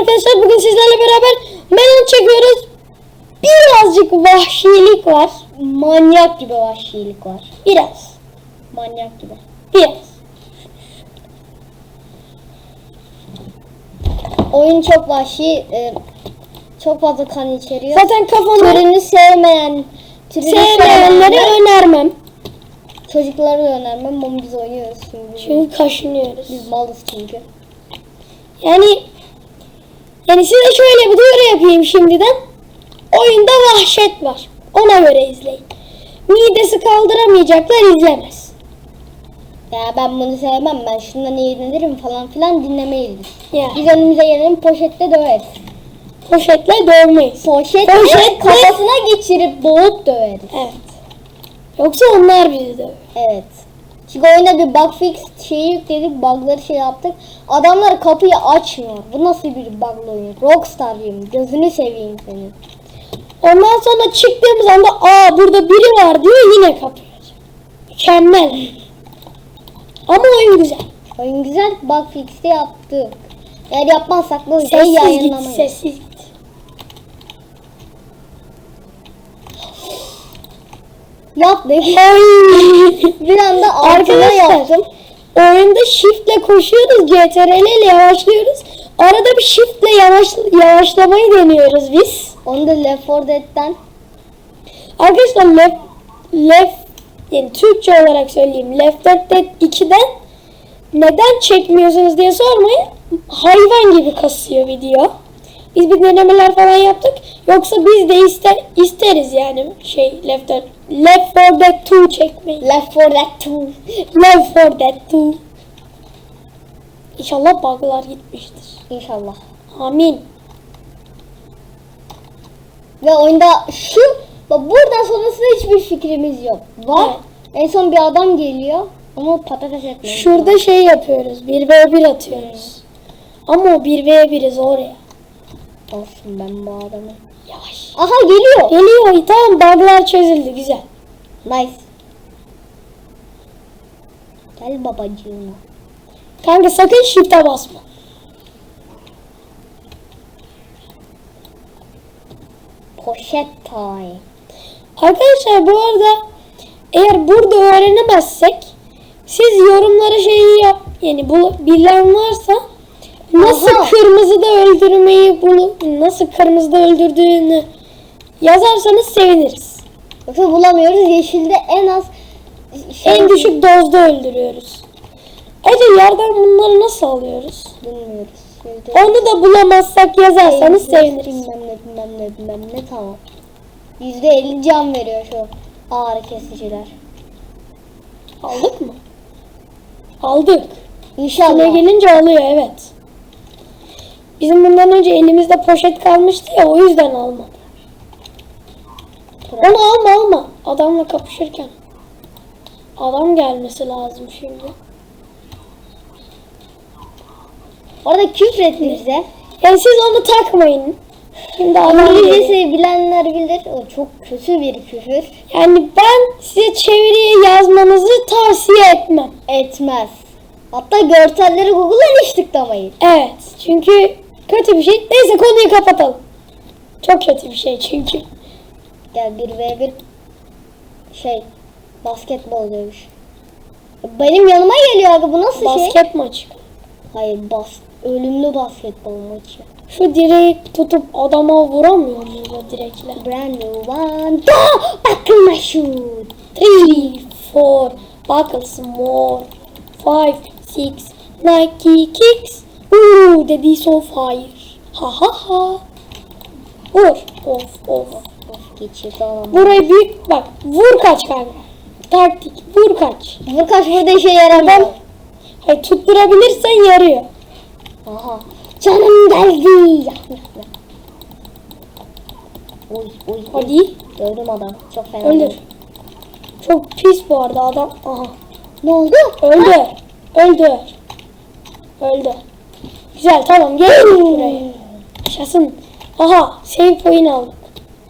arkadaşlar bugün sizlerle beraber melon çekiyoruz. Birazcık vahşilik var. Manyak gibi vahşilik var. Biraz. Manyak gibi. Biraz. Oyun çok vahşi. e, çok fazla kan içeriyor. Zaten kafamı Türünü sevmeyen, türünü sevmeyenlere sevmeyenler- önermem. çocuklara da önermem ama biz oynuyoruz şimdi. Çünkü kaşınıyoruz. Biz malız çünkü. Yani yani size şöyle bir duyuru yapayım şimdiden. Oyunda vahşet var. Ona göre izleyin. Midesi kaldıramayacaklar izlemez. Ya ben bunu sevmem ben şundan eğlenirim falan filan dinlemeyiz. biz. Ya Biz önümüze gelelim poşetle döveriz. poşetle dövmeyiz. Poşetle, Poşetle- kafasına geçirip boğup döveriz. Evet. Yoksa onlar bizi döver. Evet. Çünkü oyunda bir bug fix şeyi yükledik, bugları şey yaptık. Adamlar kapıyı açmıyor. Bu nasıl bir buglı oyun? Rockstar'cıyım. Gözünü seveyim senin. Ondan sonra çıktığımız anda aa burada biri var diyor yine kapıyor. Mükemmel. Ama oyun güzel. Oyun güzel, bug fix'i yaptık. Eğer yapmazsak bu videoyu Sessiz git, yayınlamayız. sessiz git. Yaptık. Bir anda Arkadaşlar yaptım. oyunda shiftle koşuyoruz, CTRL ile yavaşlıyoruz. Arada bir shiftle yavaş, yavaşlamayı deniyoruz biz. Onu da Left 4 Dead'den Arkadaşlar left, left yani Türkçe olarak söyleyeyim. Left 4 Dead 2'den neden çekmiyorsunuz diye sormayın. Hayvan gibi kasıyor video. Biz bir denemeler falan yaptık. Yoksa biz de ister, isteriz yani şey Left 4 Left 4 Dead 2 çekmeyi. Left 4 Dead 2. Left 4 Dead 2. İnşallah bug'lar gitmiştir. İnşallah. Amin. Ve oyunda şu bak buradan sonrasında hiçbir fikrimiz yok. Var. En son bir adam geliyor ama patates etmiyor. Şurada şey yapıyoruz. 1v1 atıyoruz. Ama o 1v1'i zor ya. Olsun ben bu adamı. Yavaş. Aha geliyor. Geliyor. Tamam bug'lar çözüldü. Güzel. Nice. Gel babacığım. Kanka sakın shift'e basma. Poşet time. Arkadaşlar bu arada eğer burada öğrenemezsek siz yorumlara şeyi yap yani bu bilen varsa nasıl Aha. kırmızıda öldürmeyi bunu nasıl kırmızıda öldürdüğünü yazarsanız seviniriz. Yoksa bulamıyoruz. Yeşilde en az şey En düşük dozda öldürüyoruz. Ece yerden bunları nasıl alıyoruz? bilmiyoruz. Onu da bulamazsak yazarsanız Yüzde- seviniriz. Bilmem ne bilmem ne bilmem ne tamam. Yüzde elli can veriyor şu ağrı kesiciler. Aldık mı? Aldık. Üstüne İnşallah. gelince alıyor evet. Bizim bundan önce elimizde poşet kalmıştı ya o yüzden almadı. Onu alma alma. Adamla kapışırken. Adam gelmesi lazım şimdi. Orada küfretti bize. Yani siz onu takmayın. Şimdi. İngilizcesi bilenler bilir. O çok kötü bir küfür. Yani ben size çeviriye yazmanızı tavsiye etmem. Etmez. Hatta görselleri Google'dan hiç tıklamayın. Evet. Çünkü kötü bir şey. Neyse konuyu kapatalım. Çok kötü bir şey çünkü. Gel bir ve bir şey basketbol dövüş. Benim yanıma geliyor abi bu nasıl şey? Basket maçı. Hayır bas ölümlü basketbol maçı. Şu direği tutup adama vuramıyor muyuz o direkle? Brand new one. Buckle my shoot. Three, four, buckles more. Five, six, Nike kicks. Ooh, dedi so fire. Ha ha ha. Vur. Of of. Of geçirdi adam. Burayı büyük bak. Vur kaç kanka. Taktik. Vur kaç. Bu kaç burada işe yaramıyor. Hayır tutturabilirsen yarıyor. Aha. Canım geldi. Oy. oy. Hadi. Gördüm adam. Çok fena. Öldür. Çok pis bu arada adam. Aha. Ne oldu? Öldü. Öldü. Öldü. Güzel tamam gel buraya. Yaşasın. Aha save point aldık.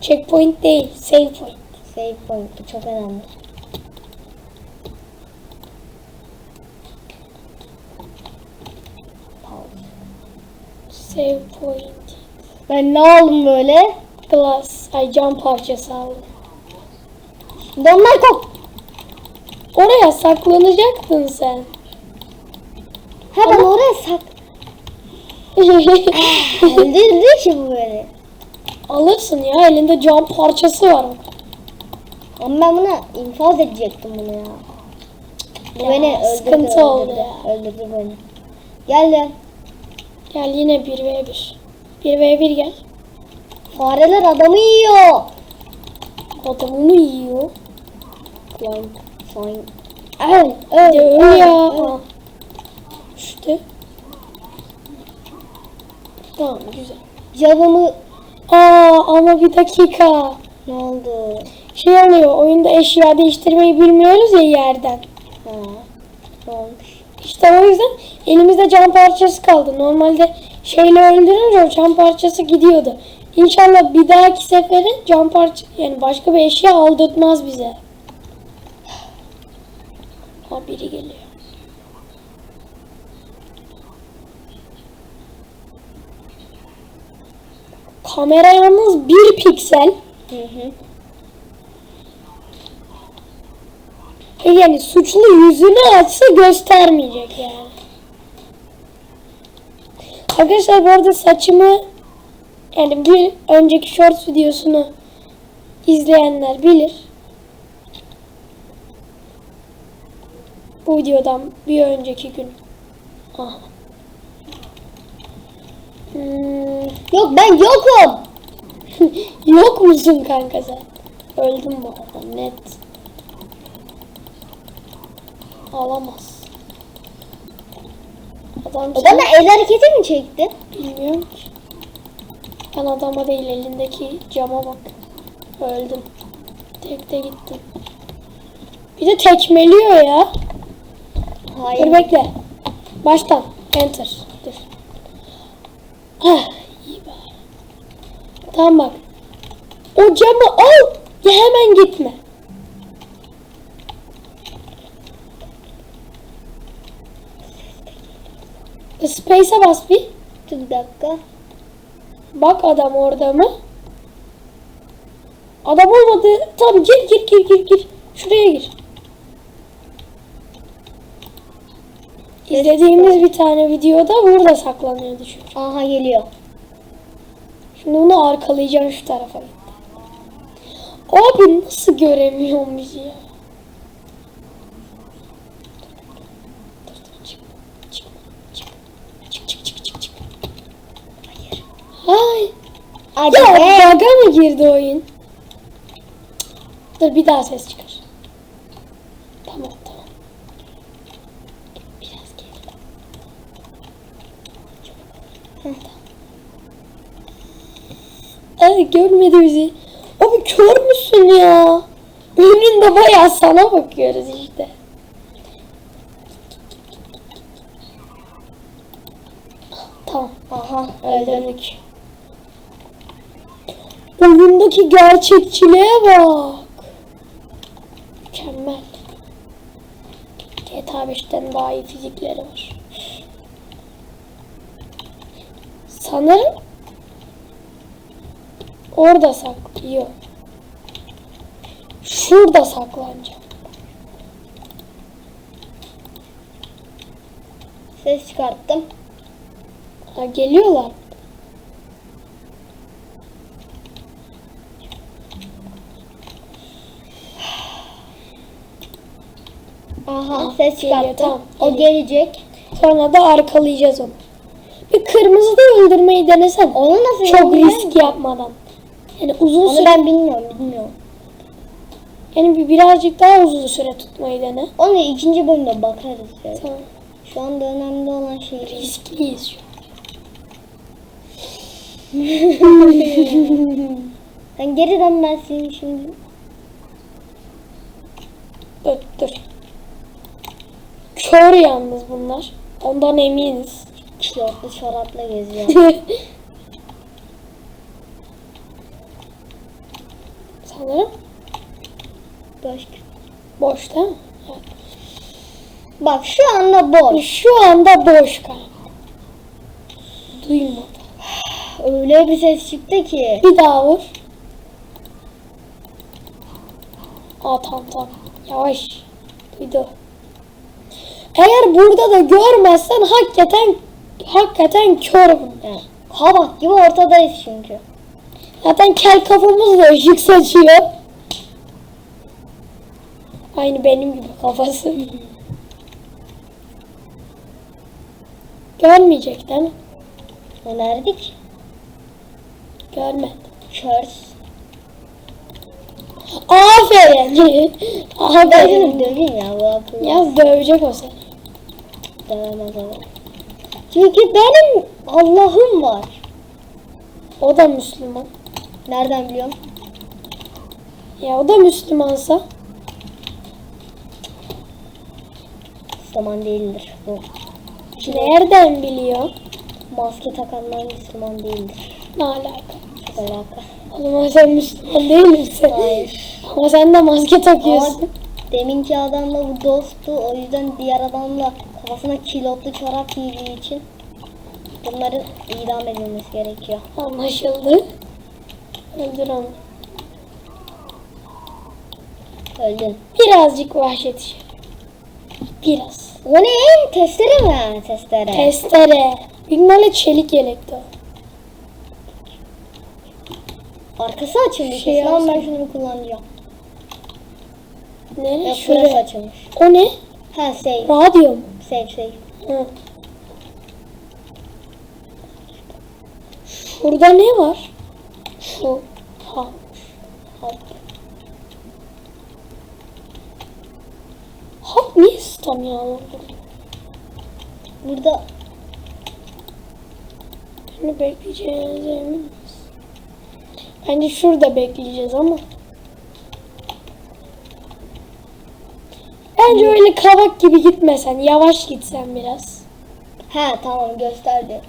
Checkpoint değil save point. Save point bu çok önemli. Save point. Ben ne aldım böyle? Glass. Ay cam parçası aldım. Donlar kop. Oraya saklanacaktın sen. Ha ben oraya sak. Öldürdü ki bu beni. Alırsın ya elinde cam parçası var. Ama ben buna infaz edecektim bunu ya. Bu Ya, beni öldürdü, sıkıntı öldürdü, oldu ya. öldürdü beni. Geldi. Gel yine 1v1. 1v1 gel. Fareler adamı yiyor. Adamını yiyor. Lan sen. Öl, öl, öl öl, ya. öl. Aa. İşte. Tamam güzel. Canımı Aa ama bir dakika. ne oldu? Şey oluyor oyunda eşya değiştirmeyi bilmiyoruz ya yerden. Ha. Ne olmuş? İşte o yüzden elimizde cam parçası kaldı. Normalde şeyle öldürünce o cam parçası gidiyordu. İnşallah bir dahaki sefere cam parça yani başka bir eşya aldırtmaz bize. Ha biri geliyor. Kamera yalnız bir piksel. Hı hı. E Yani suçlu yüzünü açsa göstermeyecek yani. Arkadaşlar bu arada saçımı yani bir önceki shorts videosunu izleyenler bilir. Bu videodan bir önceki gün. Aha. Hmm, Yok ben yokum. yok musun kanka sen? Öldüm bu arada net. Alamaz. Adam O sen- bana el hareketi mi çekti? Bilmiyorum ki. Ben adama değil elindeki cama bak. Öldüm. Tekte gittim. Bir de tekmeliyor ya. Hayır. Dur bekle. Baştan. Enter. Dur. Bari. Tamam bak. O camı al. Ya hemen gitme. Space'e bas bir. Dur bir dakika. Bak adam orada mı? Adam olmadı. Tamam gir gir gir gir gir. Şuraya gir. İzlediğimiz bir tane videoda burada saklanıyordu çünkü. Aha geliyor. Şimdi onu arkalayacağım şu tarafa. Abi nasıl göremiyorum bizi ya? Hayır. Hadi ya be. mı girdi oyun? Dur bir daha ses çık. Ay görmedi bizi. Abi kör müsün ya? Önünde bayağı sana bakıyoruz işte. Tamam. Aha Öldürdük. Oyundaki gerçekçiliğe bak. Mükemmel. GTA 5'ten daha iyi fizikleri var. Sanırım orada saklıyor. Şurada saklanacağım. Ses çıkarttım. Ha, geliyorlar. Aha Ah, ses çıkarttım. tamam, o gelecek. Sonra da arkalayacağız onu. Bir kırmızı da öldürmeyi denesen. Onu nasıl Çok yapacağız? risk yapmadan. Yani uzun Onu süre, ben bilmiyorum bilmiyorum. yani bir birazcık daha uzun süre tutmayı dene. Onu ikinci bölümde bakarız. ya. Tamam. Şu anda önemli olan şey. Riskliyiz şu an. Sen geri dön ben seni şimdi. Dur dur. Kör yalnız bunlar. Ondan eminiz. Kilotlu çorapla geziyor. Sanırım Başka. boş değil mi? Evet. Bak şu anda boş. Şu anda boş kanka. Duymadı. Öyle bir ses çıktı ki. Bir daha vur. Aa tamam tamam. Yavaş. Duydu. Eğer burada da görmezsen hakikaten hakikaten kör bunlar. Yani, kabak gibi ortadayız çünkü. Zaten kel kafamız da ışık saçıyor. Aynı benim gibi kafası. Görmeyecek değil mi? Önerdik. Görmedi. Körs. Aferin. Aferin. döveyim ya. Ya dövecek o seni. Dövemez ama. Çünkü benim Allah'ım var. O da Müslüman. Nereden biliyorum? Ya o da Müslümansa. Müslüman değildir bu. Nereden biliyor? Maske takanlar Müslüman değildir. Ne alaka? Çok alaka. Oğlum sen Müslüman değil misin? Hayır. Ama sen de maske Ama takıyorsun. deminki adamla bu dosttu. O yüzden diğer adamla kafasına kilotlu çorap giydiği için bunların idam edilmesi gerekiyor. Anlaşıldı. Öldür onu. Öldün. Birazcık vahşet işi. Biraz. O ne? Testere mi? Testere. Testere. Bilmem çelik yelekti o. Arkası açılmış. Şey Şey ben şunu kullanacağım. Nereye? Yok burası Şuraya. açılmış. O ne? Ha save. Radyo mu? Save save. Hı. Şurada ne var? Şu. Ha. Hop. Hap niye stamina alır? Burada Bunu bekleyeceğiz emin? Bence şurada bekleyeceğiz ama. Bence öyle kavak gibi gitmesen, yavaş gitsen biraz. ha tamam gösterdi.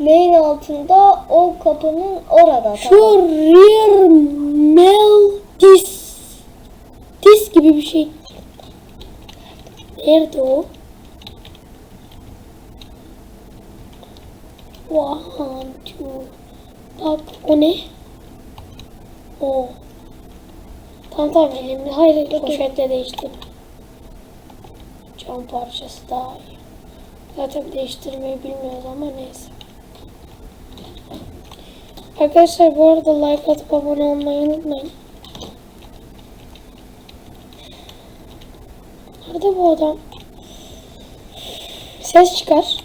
Neyin altında? O kapının orada. Şu Tamam. rear mail dis dis gibi bir şey. Nerede o? One, two. Bak o ne? O. Tamam tamam elimde. Hayır poşetle değiştir. Cam parçası daha iyi. Zaten değiştirmeyi bilmiyoruz ama neyse. Arkadaşlar bu arada like atıp abone olmayı unutmayın. Nerede bu adam? Ses çıkar.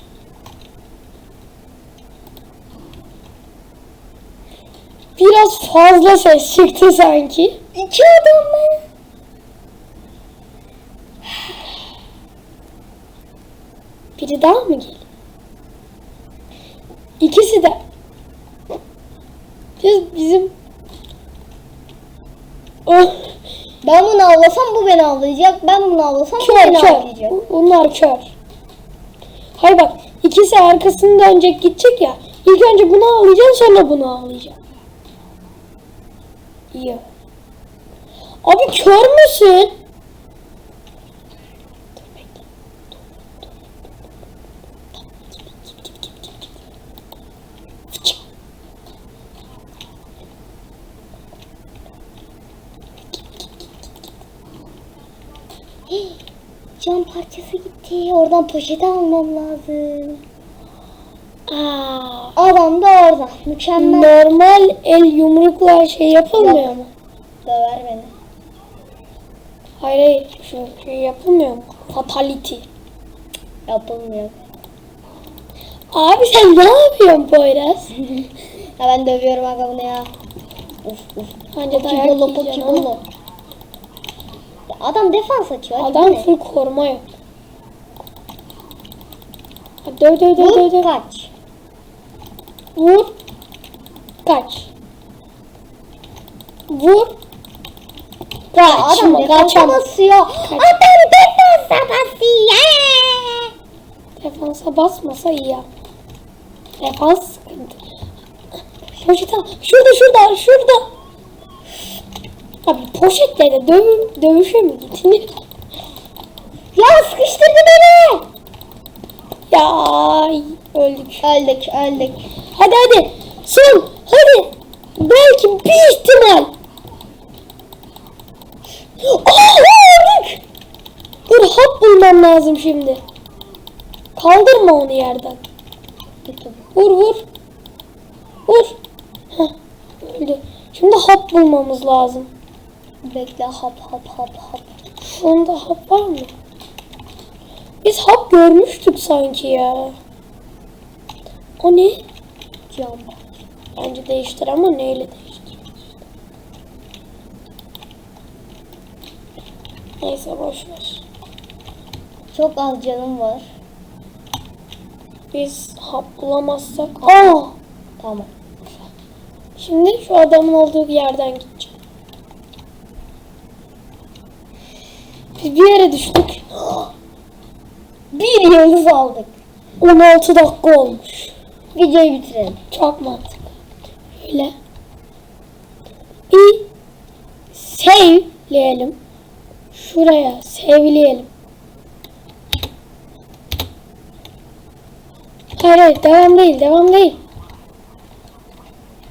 Biraz fazla ses çıktı sanki. İki adam mı? Biri daha mı geliyor? İkisi de. Biz bizim oh, Ben bunu avlasam bu beni avlayacak. Ben bunu avlasam bu kör beni kör. avlayacak. Bunlar kör. Hayır bak ikisi arkasını dönecek gidecek ya. İlk önce bunu ağlayacaksın sonra bunu ağlayacaksın. İyi. Abi kör müsün? Dur bekle. Dur, dur. Tamam, git, git, git, git, git, git. Fıçık. Cam parçası gitti. Oradan poşeti almam lazım. Aa, Adam da orada. Mükemmel. normal el yumrukla şey yapılmıyor Yok. mu? Döver beni. Hayır hayır şu şey yapılmıyor mu? Fatality. Yapılmıyor. Abi sen ne yapıyorsun Poyraz? Ha ben dövüyorum aga bunu ya. Uf uf. Bence dayak yiyeceksin Adam defans açıyor. Adam full koruma yok. Döv döv döv döv kaç. Vur. Kaç. Vur. Adam Kaçma defansa kaçama. basıyor. Adam defansa basıyor. Defansa basmasa iyi ya. Defans sıkıntı. Al. Şurada şurada şurada. Abi poşetle de döv, dövüşe mi gittin? Ya sıkıştırdı beni. Ya öldük. Öldük öldük. Hadi hadi. Son. Hadi. Belki bir ihtimal. Aa, öldük. Dur hap bulmam lazım şimdi. Kaldırma onu yerden. Vur vur. Vur. Heh, öldü. Şimdi hap bulmamız lazım. Bekle hap hap hap hap. Onda hap var mı? Biz hap görmüştük sanki ya. O ne? Cam. Bence değiştir ama neyle değiştir? Neyse boş ver. Çok az canım var. Biz hap bulamazsak... Aa! Tamam. Şimdi şu adamın olduğu yerden gideceğim. Biz bir yere düştük. Bir yıldız aldık. 16 dakika olmuş. Videoyu bitirelim. Çok mantıklı. Öyle. Bir save'leyelim. Şuraya save'leyelim. Hayır hayır devam değil devam değil.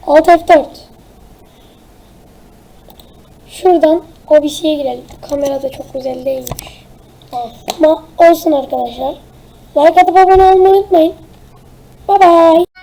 Alt F4. Şuradan OBS'ye girelim. Kamera da çok güzel değilmiş. Ama olsun arkadaşlar. Like atıp abone olmayı unutmayın. Bye bye.